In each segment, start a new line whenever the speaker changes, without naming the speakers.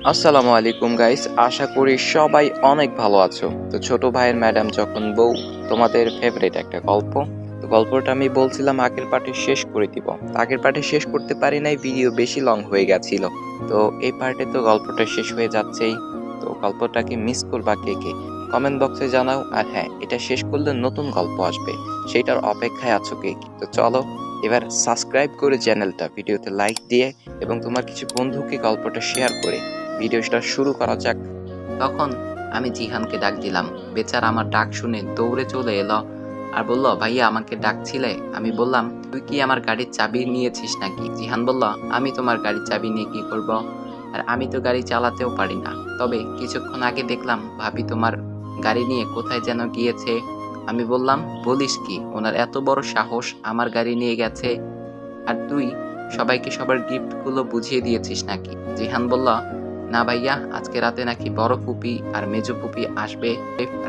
আসসালামু আলাইকুম গাইস আশা করি সবাই অনেক ভালো আছো। তো ছোট ভাইয়ের ম্যাডাম যখন বউ, তোমাদের ফেভারিট একটা গল্প। তো গল্পটা আমি বলছিলাম আগের পার্টে শেষ করে দিব। আগের পার্টে শেষ করতে পারি নাই ভিডিও বেশি লং হয়ে গেছিল। তো এই পার্টে তো গল্পটা শেষ হয়ে যাচ্ছেই। তো গল্পটাকে মিস করবা কে কে? কমেন্ট বক্সে জানাও। আর হ্যাঁ এটা শেষ করলে নতুন গল্প আসবে। সেটার অপেক্ষায় আছো কে? কে? তো চলো, এবার সাবস্ক্রাইব করে চ্যানেলটা ভিডিওতে লাইক দিয়ে, এবং তোমার কিছু বন্ধুকে গল্পটা শেয়ার করে। ভিডিওটা শুরু করা যাক। তখন আমি জিহানকে ডাক দিলাম। বেচারা আমার ডাক শুনে দৌড়ে চলে এলো আর বলল, ভাইয়া, আমাকে ডাকছিলে? আমি বললাম, তুই কি আমার গাড়ির চাবি নিয়েছিস নাকি? জিহান বলল, আমি তোমার গাড়ির চাবি নিয়ে কি করব? আর আমি তো গাড়ি চালাতেও পারি না। তবে কিছুক্ষণ আগে দেখলাম ভাবি তোমার গাড়ি নিয়ে কোথায় যেন গিয়েছে। আমি বললাম, বলিস কি, ওনার এত বড় সাহস আমার গাড়ি নিয়ে গেছে। আর তুই সবাইকে সবার গিফটগুলো বুঝিয়ে দিয়েছিস নাকি? জিহান বলল না ভাইয়া, আজকে রাতে নাকি বড় পুপি আর মেজো পুপি আসবে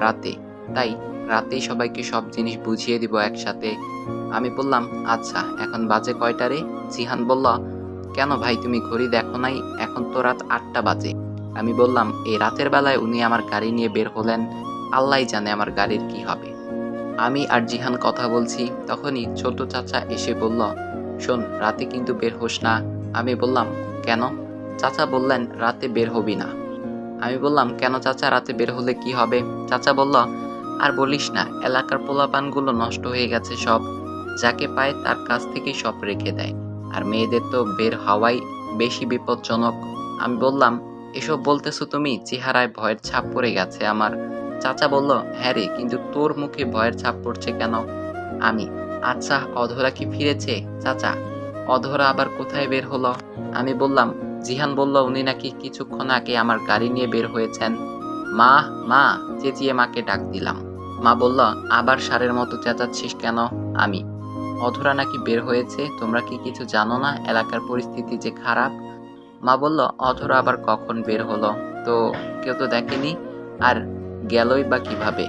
রাতে। তাই রাতেই সবাইকে সব জিনিস বুঝিয়ে দিব একসাথে। আমি বললাম আচ্ছা এখন বাজে কয়টা রে? জিহান বলল, কেন ভাই, তুমি ঘড়ি দেখো নাই, এখন তো রাত আটটা বাজে। আমি বললাম, এই রাতের বেলায় উনি আমার গাড়ি নিয়ে বের হলেন, আল্লাহ জানে আমার গাড়ির কি হবে। আমি আর জিহান কথা বলছি, তখনই ছোট চাচা এসে বলল, শোন, রাতে কিন্তু বের হোস না। আমি বললাম, কেন? চাচা বললেন, রাতে বের হবি না। আমি বললাম, কেন চাচা, রাতে বের হলে কি হবে? চাচা বলল, আর বলিস না, এলাকার পোলাপানগুলো নষ্ট হয়ে গেছে সব। যাকে পায় তার কাছ থেকেই সব রেখে দেয়। আর মেয়েদের তো বের হওয়াই বেশি বিপজ্জনক। আমি বললাম, এসব বলতেছো তুমি? চেহারায় ভয়ের ছাপ পড়ে গেছে আমার। চাচা বলল হ্যাঁ রে, কিন্তু তোর মুখে ভয়ের ছাপ পড়ছে কেন? আমি আচ্ছা অধরা কি ফিরেছে? চাচা, অধরা আবার কোথায় বের হলো? আমি বললাম জিহান বলল, উনি নাকি কিছুক্ষণ আগে আমার গাড়ি নিয়ে বের হয়েছেন। মা মা, চেঁচিয়ে মাকে ডাক দিলাম। মা বলল, আবার সারের মতো চেঁচাচ্ছিস কেন? আমি, অধরা নাকি বের হয়েছে? তোমরা কি কিছু জানো না? এলাকার পরিস্থিতি যে খারাপ? মা বলল, অধরা আবার কখন বের হলো? তো কেউ তো দেখেনি? আর গেলই বা কীভাবে?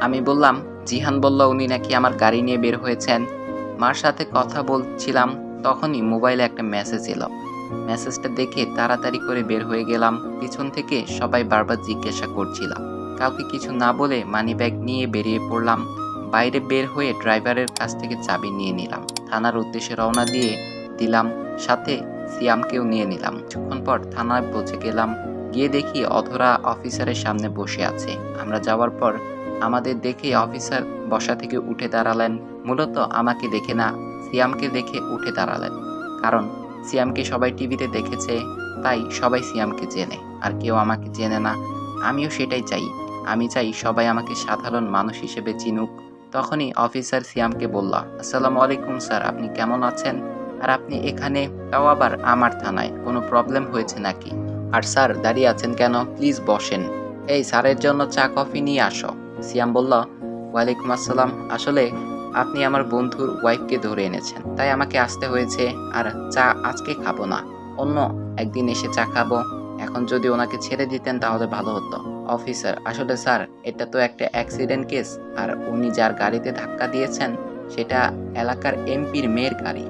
আমি বললাম, জিহান বলল, উনি নাকি আমার গাড়ি নিয়ে বের হয়েছেন। মার সাথে কথা বলছিলাম, তখনই মোবাইলে একটা মেসেজ এলো। মেসেজটা দেখে তাড়াতাড়ি করে বের হয়ে গেলাম। পিছন থেকে সবাই বারবার জিজ্ঞাসা করছিলাম। কাউকে কিছু না বলে মানি ব্যাগ নিয়ে বেরিয়ে পড়লাম। বাইরে বের হয়ে ড্রাইভারের কাছ থেকে চাবি নিয়ে নিলাম। থানার উদ্দেশ্যে রওনা দিয়ে দিলাম। সাথে সিয়ামকেও নিয়ে নিলাম। কিছুক্ষণ পর থানায় পৌঁছে গেলাম। গিয়ে দেখি অধরা অফিসারের সামনে বসে আছে। আমরা যাওয়ার পর আমাদের দেখে অফিসার বসা থেকে উঠে দাঁড়ালেন। মূলত আমাকে দেখে না, সিয়ামকে দেখে উঠে দাঁড়ালেন। কারণ সিয়ামকে সবাই টিভিতে দেখেছে, তাই সবাই সিয়ামকে চেনে, আর কেউ আমাকে চেনে না। আমিও সেটাই চাই। আমি চাই সবাই আমাকে সাধারণ মানুষ হিসেবে চিনুক। তখনই অফিসার সিয়ামকে বলল, আসসালামু আলাইকুম স্যার, আপনি কেমন আছেন? আর আপনি এখানে? তাও আবার আমার থানায়। কোনো প্রবলেম হয়েছে নাকি? আর স্যার, দাঁড়িয়ে আছেন কেন? প্লিজ বসেন। এই স্যারের জন্য চা, কফি নিয়ে আসো। সিয়াম বলল, ওয়ালাইকুম আসসালাম। আসলে আপনি আমার বন্ধুর ওয়াইফকে ধরে এনেছেন। তাই আমাকে আসতে হয়েছে, আর চা আজকে খাব না। অন্য একদিন এসে চা খাব। এখন যদি ওনাকে ছেড়ে দিতেন তাহলে ভালো হতো। অফিসার, আসলে স্যার, এটা তো একটা অ্যাক্সিডেন্ট কেস আর উনি যার গাড়িতে ধাক্কা দিয়েছেন, সেটা এলাকার এমপির মেয়ের গাড়ি।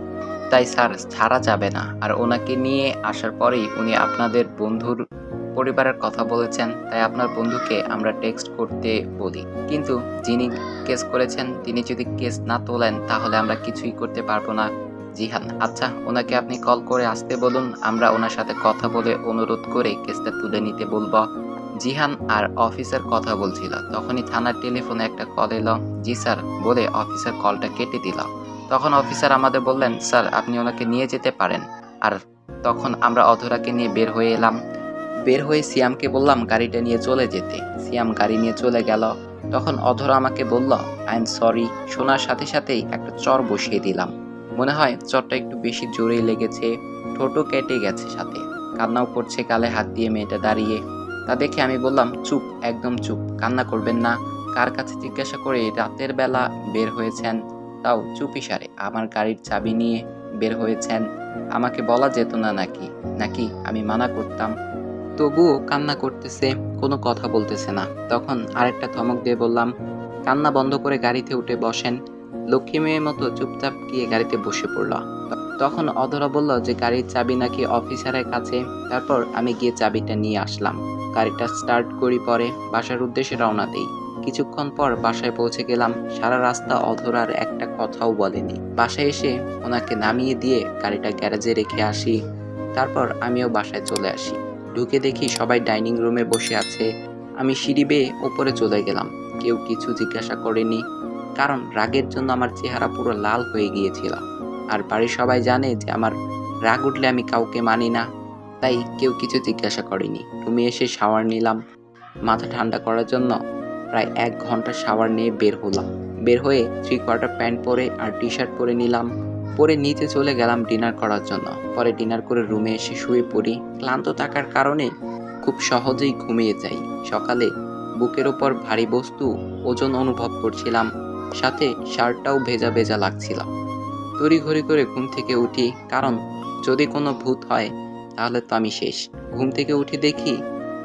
তাই স্যার, ছাড়া যাবে না। আর ওনাকে নিয়ে আসার পরেই উনি আপনাদের বন্ধুর পরিবারের কথা বলেছেন, তাই আপনার বন্ধুকে আমরা টেক্সট করতে বলি। কিন্তু যিনি কেস করেছেন, তিনি যদি কেস না তোলেন, তাহলে আমরা কিছুই করতে পারব না। জিহান আচ্ছা ওনাকে আপনি কল করে আসতে বলুন, আমরা ওনার সাথে কথা বলে অনুরোধ করে কেসটা তুলে নিতে বলব। জিহান আর অফিসার কথা বলছিল, তখনই থানার টেলিফোনে একটা কল এলো। জি স্যার, বলে অফিসার কলটা কেটে দিল। তখন অফিসার আমাদের বললেন, স্যার, আপনি ওনাকে নিয়ে যেতে পারেন। আর তখন আমরা অধরাকে নিয়ে বের হয়ে এলাম। বের হয়ে সিয়ামকে বললাম, গাড়িটা নিয়ে চলে যেতে। সিয়াম গাড়ি নিয়ে চলে গেল। তখন অধরা আমাকে বলল আই এম সরি। শোনার সাথে সাথেই একটা চর বসিয়ে দিলাম। মনে হয় চরটা একটু বেশি জোরেই লেগেছে, ঠোঁটও কেটে গেছে সাথে। কান্নাও করছে গালে হাত দিয়ে মেয়েটা দাঁড়িয়ে। তা দেখে আমি বললাম, চুপ, একদম চুপ, কান্না করবেন না। কার কাছে জিজ্ঞাসা করে রাতের বেলা বের হয়েছেন? তাও চুপি সারে আমার গাড়ির চাবি নিয়ে বের হয়েছেন। আমাকে বলা যেত না নাকি নাকি আমি মানা করতাম। তবুও কান্না করতেছে, কোনো কথা বলতেছে না। তখন আরেকটা ধমক দিয়ে বললাম, কান্না বন্ধ করে গাড়িতে উঠে বসেন। লক্ষ্মী মেয়ের মতো চুপচাপ গিয়ে গাড়িতে বসে পড়ল। তখন অধরা বলল যে, গাড়ির চাবি নাকি অফিসারের কাছে? তারপর আমি গিয়ে চাবিটা নিয়ে আসলাম। গাড়িটা স্টার্ট করি পরে বাসার উদ্দেশ্যে রওনা দেই। কিছুক্ষণ পর বাসায় পৌঁছে গেলাম। সারা রাস্তা অধরার একটা কথাও বলেনি। বাসায় এসে ওনাকে নামিয়ে দিয়ে গাড়িটা গ্যারেজে রেখে আসি। তারপর আমিও বাসায় চলে আসি। ঢুকে দেখি সবাই ডাইনিং রুমে বসে আছে। আমি সিঁড়ি বেয়ে ওপরে চলে গেলাম। কেউ কিছু জিজ্ঞাসা করেনি, কারণ রাগের জন্য আমার চেহারা পুরো লাল হয়ে গিয়েছিল। আর বাড়ির সবাই জানে যে আমার রাগ উঠলে আমি কাউকে মানি না, তাই কেউ কিছু জিজ্ঞাসা করেনি। রুমে এসে শাওয়ার নিলাম। মাথা ঠান্ডা করার জন্য প্রায় এক ঘণ্টা শাওয়ার নিয়ে বের হলাম। বের হয়ে থ্রি কোয়ার্টার প্যান্ট পরে আর টি শার্ট পরে নিলাম। পরে নিচে চলে গেলাম ডিনার করার জন্য। পরে ডিনার করে রুমে এসে শুয়ে পড়ি। ক্লান্ত থাকার কারণে খুব সহজেই ঘুমিয়ে যাই। সকালে বুকের ওপর ভারী বস্তু, ওজন অনুভব করছিলাম। সাথে শার্টটাও ভেজা ভেজা লাগছিল। তড়িঘড়ি করে ঘুম থেকে উঠি, কারণ যদি কোনো ভূত হয়, তাহলে তো আমি শেষ। ঘুম থেকে উঠে দেখি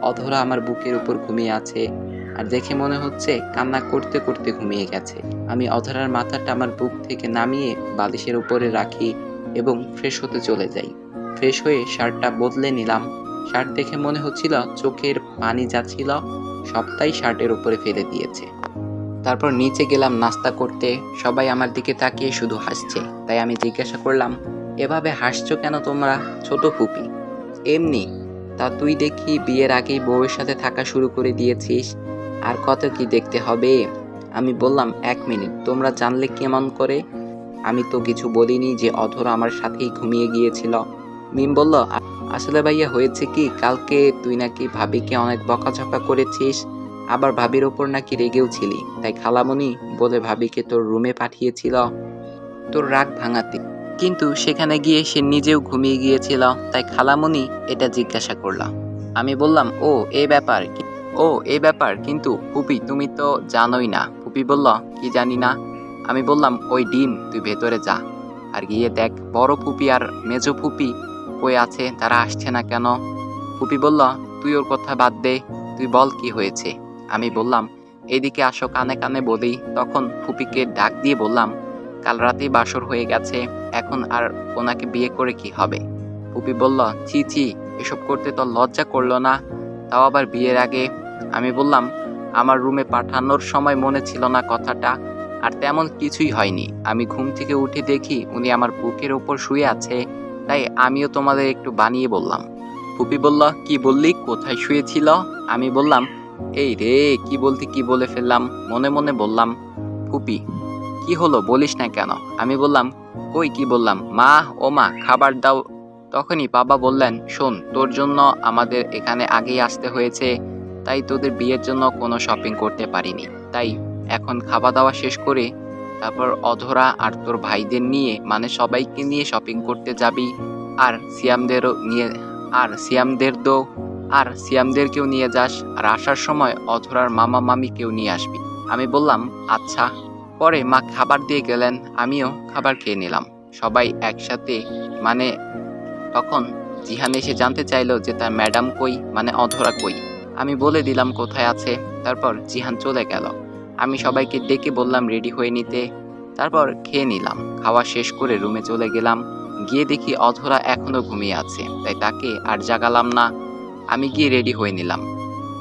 অধরা আমার বুকের উপর ঘুমিয়ে আছে। আর দেখে মনে হচ্ছে কান্না করতে করতে ঘুমিয়ে গেছে। আমি অধরার মাথাটা আমার বুক থেকে নামিয়ে বালিশের উপরে রাখি এবং ফ্রেশ হতে চলে যাই। ফ্রেশ হয়ে শার্টটা বদলে নিলাম। শার্ট দেখে মনে হচ্ছিল চোখের পানি যাচ্ছিল, সবটাই শার্টের উপরে ফেলে দিয়েছে। তারপর নিচে গেলাম নাস্তা করতে। সবাই আমার দিকে তাকিয়ে শুধু হাসছে। তাই আমি জিজ্ঞাসা করলাম, এভাবে হাসছো কেন তোমরা, ছোট ফুপি? এমনি। তা তুই দেখি বিয়ের আগেই বউয়ের সাথে থাকা শুরু করে দিয়েছিস। আর কত কি দেখতে হবে? আমি বললাম, এক মিনিট, তোমরা জানলে কেমন করে? আমি তো কিছু বলিনি যে অধর আমার সাথেই ঘুমিয়ে গিয়েছিল। মিম বলল আসলে ভাইয়া হয়েছে কি, কালকে তুই নাকি ভাবিকে অনেক বকাঝকা করেছিস, আবার ভাবির ওপর নাকি রেগেও ছিলি, তাই খালামণি বলে ভাবিকে তোর রুমে পাঠিয়েছিল, তোর রাগ ভাঙাতে। কিন্তু সেখানে গিয়ে সে নিজেও ঘুমিয়ে গিয়েছিল, তাই খালামণি এটা জিজ্ঞাসা করলাম আমি বললাম, ও এই ব্যাপার ও এই ব্যাপার, কিন্তু ফুপি, তুমি তো জানোই না। ফুপি বলল, কি জানি না? আমি বললাম, ওই ডিম, তুই ভেতরে যা। আর গিয়ে দেখ, বড় ফুপি আর মেজো ফুপি কই আছে, তারা আসছে না কেন? ফুপি বলল, তুই ওর কথা বাদ দে, তুই বল কি হয়েছে? আমি বললাম, এদিকে আসো কানে কানে বলি। তখন ফুপিকে ডাক দিয়ে বললাম, কাল রাতেই বাসর হয়ে গেছে, এখন আর ওনাকে বিয়ে করে কি হবে? ফুপি বলল, ছি ছি, এসব করতে তো লজ্জা করল না। তাও আবার বিয়ের আগে আমি বললাম, আমার রুমে পাঠানোর সময় মনে ছিল না কথাটা, আর তেমন কিছুই হয়নি। আমি ঘুম থেকে উঠে দেখি উনি আমার বুকের ওপর শুয়ে আছে, তাই আমিও তোমাদের একটু বানিয়ে বললাম। ফুপি বলল, কি বললি? কোথায় শুয়েছিল? আমি বললাম, এই রে, কি বলতে কি বলে ফেললাম? মনে মনে বললাম, ফুপি, কি হলো? বলিস না কেন? আমি বললাম, কই কি বললাম? মা, ও মা, খাবার দাও। তখনই বাবা বললেন, শোন, তোর জন্য আমাদের এখানে আগেই আসতে হয়েছে। তাই তোদের বিয়ের জন্য কোনো শপিং করতে পারিনি। তাই এখন খাওয়া দাওয়া শেষ করে তারপর অধরা আর তোর ভাইদের নিয়ে মানে সবাইকে নিয়ে শপিং করতে যাবি। আর সিয়ামদেরও নিয়ে, আর সিয়ামদের দো আর সিয়ামদেরকেও নিয়ে যাস। আর আসার সময় অধরার মামা মামিকেও নিয়ে আসবি। আমি বললাম আচ্ছা। পরে মা খাবার দিয়ে গেলেন, আমিও খাবার খেয়ে নিলাম। সবাই একসাথে মানে তখন জিহান এসে জানতে চাইলো যে তার ম্যাডাম কই মানে অধরা কই। আমি বলে দিলাম কোথায় আছে। তারপর জিহান চলে গেল। আমি সবাইকে ডেকে বললাম, রেডি হয়ে নিতে। তারপর খেয়ে নিলাম। খাওয়া শেষ করে রুমে চলে গেলাম। গিয়ে দেখি অধরা এখনও ঘুমিয়ে আছে। তাই তাকে আর জাগালাম না। আমি গিয়ে রেডি হয়ে নিলাম।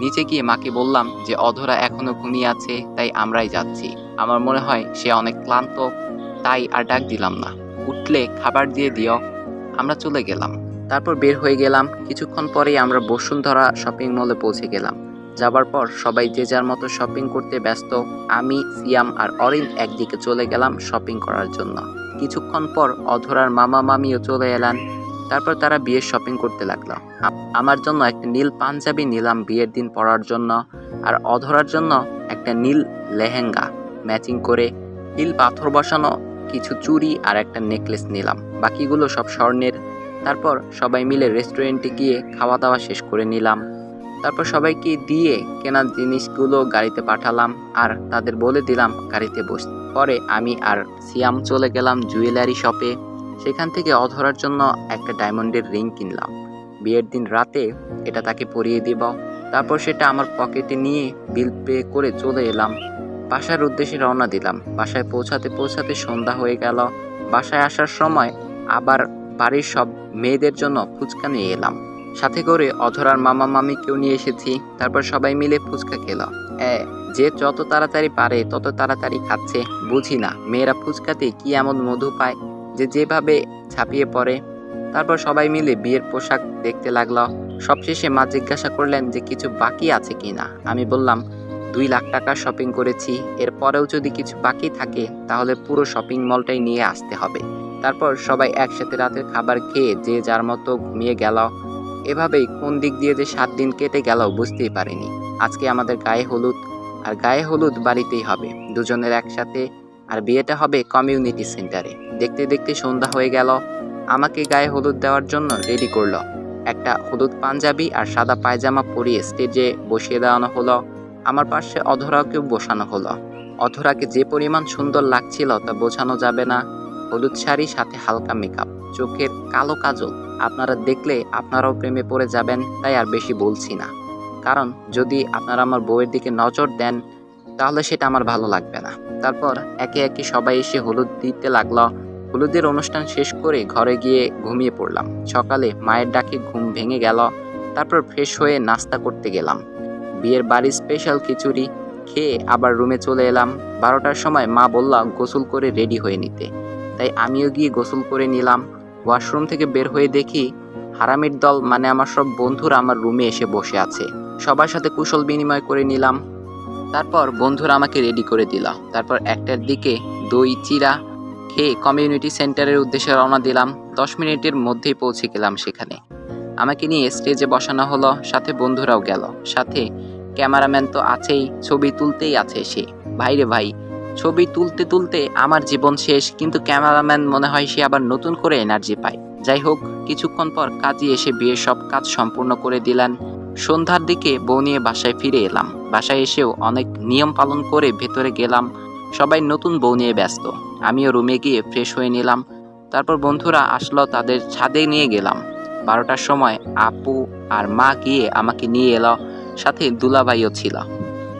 নিচে গিয়ে মাকে বললাম যে, অধরা এখনও ঘুমিয়ে আছে, তাই আমরাই যাচ্ছি। আমার মনে হয় সে অনেক ক্লান্ত, তাই আর ডাক দিলাম না। উঠলে খাবার দিয়ে দিও। আমরা চলে গেলাম। তারপর বের হয়ে গেলাম। কিছুক্ষণ পরেই আমরা বসুন্ধরা শপিং মলে পৌঁছে গেলাম। যাবার পর সবাই যে যার মতো শপিং করতে ব্যস্ত, আমি, সিয়াম আর অরিন একদিকে চলে গেলাম শপিং করার জন্য। কিছুক্ষণ পর অধরার মামা মামিও চলে এলেন। তারপর তারা বিয়ের শপিং করতে লাগল। আমার জন্য একটা নীল পাঞ্জাবি নিলাম বিয়ের দিন পরার জন্য আর অধরার জন্য একটা নীল লেহেঙ্গা ম্যাচিং করে নীল পাথর বসানো, কিছু চুড়ি আর একটা নেকলেস নিলাম। বাকিগুলো সব স্বর্ণের। তারপর সবাই মিলে রেস্টুরেন্টে গিয়ে খাওয়া দাওয়া শেষ করে নিলাম। তারপর সবাইকে দিয়ে কেনা জিনিসগুলো গাড়িতে পাঠালাম আর তাদের বলে দিলাম গাড়িতে বসতে পরে আমি আর সিয়াম চলে গেলাম জুয়েলারি শপে। সেখান থেকে অধরার জন্য একটা ডায়মন্ডের রিং কিনলাম। বিয়ের দিন রাতে এটা তাকে পরিয়ে দিব। তারপর সেটা আমার পকেটে নিয়ে বিল পে করে চলে এলাম। বাসার উদ্দেশ্যে রওনা দিলাম। বাসায় পৌঁছাতে পৌঁছাতে সন্ধ্যা হয়ে গেল। বাসায় আসার সময় আবার বাড়ির সব মেয়েদের জন্য ফুচকা নিয়ে এলাম। সাথে করে অধরার মামা মামিকেও নিয়ে এসেছি। তারপর সবাই মিলে ফুচকা খেলাম এ, যে যত তাড়াতাড়ি পারে তত তাড়াতাড়ি খাচ্ছে। বুঝি না মেয়েরা ফুচকাতে কি এমন মধু পায় যে যেভাবে ঝাঁপিয়ে পড়ে। তারপর সবাই মিলে বিয়ের পোশাক দেখতে লাগল। সবশেষে মা জিজ্ঞাসা করলেন যে কিছু বাকি আছে কিনা আমি বললাম দুই লাখ টাকা শপিং করেছি। এরপরেও যদি কিছু বাকি থাকে তাহলে পুরো শপিং মলটাই নিয়ে আসতে হবে। তারপর সবাই একসাথে রাতের খাবার খেয়ে যে যার মতো ঘুমিয়ে গেল। এভাবেই কোন দিক দিয়ে যে সাত দিন কেটে গেল বুঝতেই পারিনি। আজকে আমাদের গায়ে হলুদ, আর গায়ে হলুদ বাড়িতেই হবে। দুজনের একসাথে, আর বিয়েটা হবে কমিউনিটি সেন্টারে। দেখতে দেখতে সন্ধ্যা হয়ে গেল। আমাকে গায়ে হলুদ দেওয়ার জন্য রেডি করল। একটা হলুদ পাঞ্জাবি আর সাদা পায়জামা পরিয়ে স্টেজে বসিয়ে দেওয়ানো হলো। আমার পাশে অধরাকেও বসানো হলো। অধরাকে যে পরিমাণ সুন্দর লাগছিল তা বোঝানো যাবে না। হলুদ শাড়ি, সাথে হালকা মেকআপ চোখের কালো কাজল। আপনারা দেখলে আপনারাও প্রেমে পড়ে যাবেন, তাই আর বেশি বলছি না। কারণ, যদি আপনারা আমার বউয়ের দিকে নজর দেন, তাহলে সেটা আমার ভালো লাগবে না। তারপর একে একে সবাই এসে হলুদ দিতে লাগল। হলুদের অনুষ্ঠান শেষ করে ঘরে গিয়ে ঘুমিয়ে পড়লাম। সকালে মায়ের ডাকে ঘুম ভেঙে গেল। তারপর ফ্রেশ হয়ে নাস্তা করতে গেলাম। বিয়ের বাড়ির স্পেশাল খিচুড়ি খেয়ে আবার রুমে চলে এলাম। বারোটার সময় মা বললাম গোসল করে রেডি হয়ে নিতে। তাই আমিও গিয়ে গোসল করে নিলাম। ওয়াশরুম থেকে বের হয়ে দেখি হারামির দল মানে আমার সব বন্ধুরা আমার রুমে এসে বসে আছে। সবার সাথে কুশল বিনিময় করে নিলাম। তারপর বন্ধুরা আমাকে রেডি করে দিল। তারপর একটার দিকে দই চিরা খেয়ে কমিউনিটি সেন্টারের উদ্দেশ্যে রওনা দিলাম। দশ মিনিটের মধ্যেই পৌঁছে গেলাম সেখানে। আমাকে নিয়ে স্টেজে বসানো হলো, সাথে বন্ধুরাও গেল। সাথে ক্যামেরাম্যান তো আছেই, ছবি তুলতেই আছে সে। ভাইরে ভাই ছবি তুলতে তুলতে আমার জীবন শেষ, কিন্তু ক্যামেরাম্যান মনে হয় সে আবার নতুন করে এনার্জি পায়। যাই হোক, কিছুক্ষণ পর কাজী এসে বিয়ের সব কাজ সম্পূর্ণ করে দিলেন। সন্ধ্যার দিকে বউ নিয়ে বাসায় ফিরে এলাম। বাসায় এসেও অনেক নিয়ম পালন করে ভেতরে গেলাম। সবাই নতুন বউ নিয়ে ব্যস্ত। আমিও রুমে গিয়ে ফ্রেশ হয়ে নিলাম। তারপর বন্ধুরা আসলো তাদের ছাদে নিয়ে গেলাম। বারোটার সময় আপু আর মা গিয়ে আমাকে নিয়ে এলো। সাথে দুলাভাইও ছিল।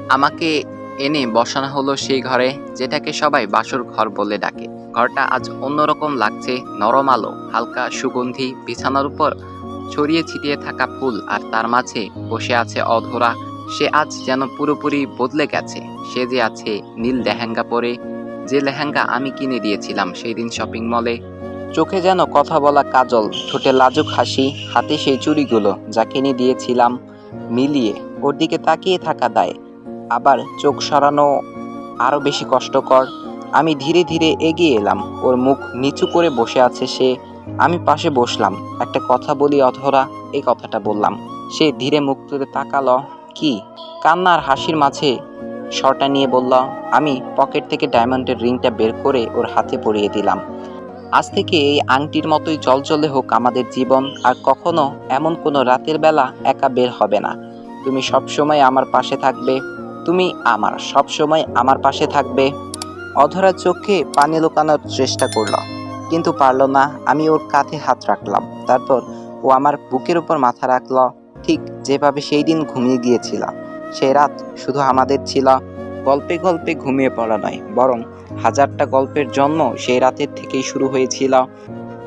আমাকে এনে বসানো হলো সেই ঘরে, যেটাকে সবাই বাসর ঘর বলে ডাকে। ঘরটা আজ অন্যরকম লাগছে, নরম আলো, হালকা সুগন্ধি, বিছানার উপর ছড়িয়ে ছিটিয়ে থাকা ফুল, আর তার মাঝে বসে আছে অধরা। সে আজ যেন পুরোপুরি বদলে গেছে। সে যে আছে নীল লেহেঙ্গা পরে, যে লেহেঙ্গা আমি কিনে দিয়েছিলাম সেই দিন শপিং মলে। চোখে যেন কথা বলা কাজল, ঠোঁটে লাজুক হাসি, হাতে সেই চুড়িগুলো যা কিনে দিয়েছিলাম মিলিয়ে, ওর দিকে তাকিয়ে থাকা দায়। আবার চোখ সরানো আরও বেশি কষ্টকর। আমি ধীরে ধীরে এগিয়ে এলাম। ওর মুখ নিচু করে বসে আছে সে। আমি পাশে বসলাম। একটা কথা বলি অধরা, এই কথাটা বললাম। সে ধীরে মুখ তুলে তাকাল, কি? কান্নার হাসির মাঝে শরটা নিয়ে বলল, আমি পকেট থেকে ডায়মন্ডের রিংটা বের করে ওর হাতে পরিয়ে দিলাম। আজ থেকে এই আংটির মতোই জলজলে হোক আমাদের জীবন, আর কখনো এমন কোনো রাতের বেলা একা বের হবে না। তুমি সবসময় আমার পাশে থাকবে। তুমি আমার সবসময় আমার পাশে থাকবে। অধরা চোখে পানি লুকানোর চেষ্টা করল, কিন্তু পারল না। আমি ওর কাঁধে হাত রাখলাম, তারপর ও আমার বুকের উপর মাথা রাখল। ঠিক যেভাবে সেই দিন ঘুমিয়ে গিয়েছিল সেই রাত শুধু আমাদের ছিল। গল্পে গল্পে ঘুমিয়ে পড়া নয়, বরং হাজারটা গল্পের জন্ম সেই রাতের থেকেই শুরু হয়েছিল।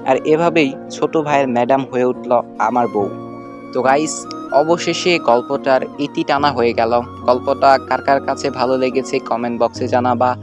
আর এভাবেই ছোট ভাইয়ের ম্যাডাম হয়ে উঠল আমার বউ। তো গাইস অবশেষে গল্পটার ইতি টানা হয়ে গেল। গল্পটা কার কার কাছে ভালো লেগেছে কমেন্ট বক্সে জানাবা।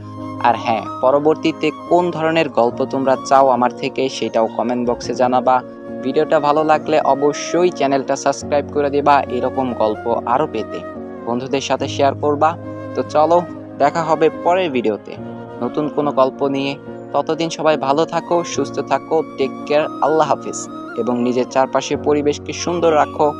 আর হ্যাঁ পরবর্তীতে কোন ধরনের গল্প তোমরা চাও আমার থেকে সেটাও কমেন্ট বক্সে জানাবা। ভিডিওটা ভালো লাগলে অবশ্যই চ্যানেলটা সাবস্ক্রাইব করে দেবা, এরকম গল্প আরও পেতে। বন্ধুদের সাথে শেয়ার করবা। তো চলো, দেখা হবে পরের ভিডিওতে। নতুন কোনো গল্প নিয়ে। ততদিন সবাই ভালো থাকো, সুস্থ থাকো টেক কেয়ার আল্লাহ হাফিজ। এবং নিজের চারপাশের পরিবেশকে সুন্দর রাখো।